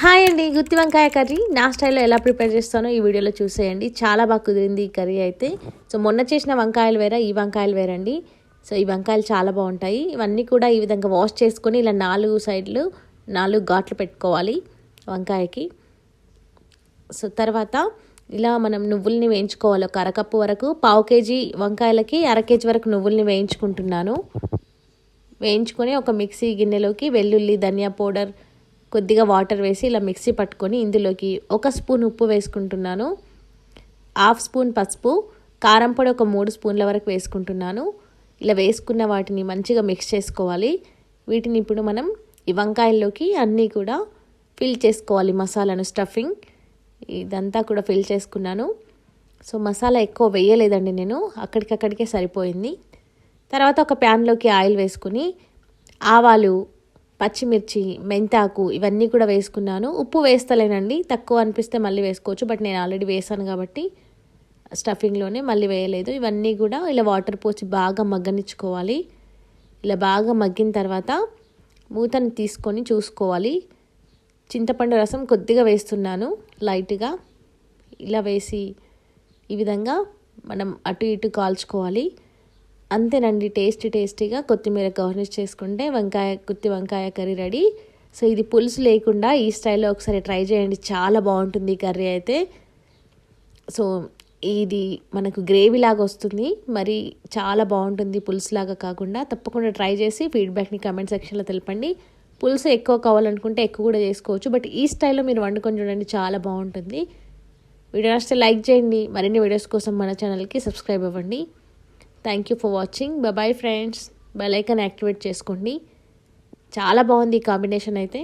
Hi అండి గుత్తి వంకాయ curry. నా స్టైల్లో ఎలా ప్రిపేర్ చేస్తానో ఈ వీడియోలో చూసేయండి. చాలా బాగా కుదిరింది ఈ కర్రీ అయితే. సో మొన్న చేసిన వంకాయలు వేరే ఈ వంకాయలు వేరండి. సో ఈ వంకాయలు చాలా బాగుంటాయి. ఇవన్నీ కూడా ఈ విధంగా వాష్ చేసుకొని ఇలా నాలుగు సైడ్లు నాలుగు ఘాట్లు పెట్టుకోవాలి వంకాయకి. సో తర్వాత ఇలా మనం నువ్వుల్ని వేయించుకోవాలి. ఒక అరకప్పు వరకు పావు కేజీ వంకాయలకి అర కేజీ వరకు నువ్వుల్ని వేయించుకుంటున్నాను. వేయించుకొని ఒక మిక్సీ గిన్నెలోకి వెల్లుల్లి ధనియా పౌడర్ కొద్దిగా వాటర్ వేసి ఇలా మిక్సీ పట్టుకొని ఇందులోకి ఒక స్పూన్ ఉప్పు వేసుకుంటున్నాను. హాఫ్ స్పూన్ పసుపు కారం పొడి ఒక మూడు స్పూన్ల వరకు వేసుకుంటున్నాను. ఇలా వేసుకున్న వాటిని మంచిగా మిక్స్ చేసుకోవాలి. వీటిని ఇప్పుడు మనం ఈ వంకాయల్లోకి అన్నీ కూడా ఫిల్ చేసుకోవాలి మసాలాను స్టఫింగ్. ఇదంతా కూడా ఫిల్ చేసుకున్నాను. సో మసాలా ఎక్కువ వేయలేదండి నేను అక్కడికక్కడికే సరిపోయింది. తర్వాత ఒక ప్యాన్లోకి ఆయిల్ వేసుకుని ఆవాలు పచ్చిమిర్చి మెంతాకు ఇవన్నీ కూడా వేసుకున్నాను. ఉప్పు వేస్తలేనండి. తక్కువ అనిపిస్తే మళ్ళీ వేసుకోవచ్చు. బట్ నేను ఆల్రెడీ వేసాను కాబట్టి స్టఫింగ్లోనే మళ్ళీ వేయలేదు. ఇవన్నీ కూడా ఇలా వాటర్ పోసి బాగా మగ్గనిచ్చుకోవాలి. ఇలా బాగా మగ్గిన తర్వాత మూతను తీసుకొని చూసుకోవాలి. చింతపండు రసం కొద్దిగా వేస్తున్నాను లైట్గా. ఇలా వేసి ఈ విధంగా మనం అటు ఇటు కాల్చుకోవాలి. అంతేనండి టేస్టీ టేస్టీగా కొత్తిమీర గార్నిష్ చేసుకుంటే వంకాయ గుత్తి వంకాయ కర్రీ రెడీ. సో ఇది పులుసు లేకుండా ఈ స్టైల్లో ఒకసారి ట్రై చేయండి చాలా బాగుంటుంది ఈ కర్రీ అయితే. సో ఇది మనకు గ్రేవీ లాగా వస్తుంది మరి చాలా బాగుంటుంది పులుసు లాగా కాకుండా. తప్పకుండా ట్రై చేసి ఫీడ్బ్యాక్ని కమెంట్ సెక్షన్లో తెలపండి. పులుసు ఎక్కువ కావాలనుకుంటే ఎక్కువ కూడా చేసుకోవచ్చు బట్ ఈ స్టైల్లో మీరు వండుకొని చూడండి చాలా బాగుంటుంది. వీడియో నచ్చితే లైక్ చేయండి మరిన్ని వీడియోస్ కోసం మన ఛానల్కి సబ్స్క్రైబ్ అవ్వండి. Thank you for watching bye friends bell icon activate చేసుకోండి. చాలా బాగుంది ఈ కాంబినేషన్ అయితే.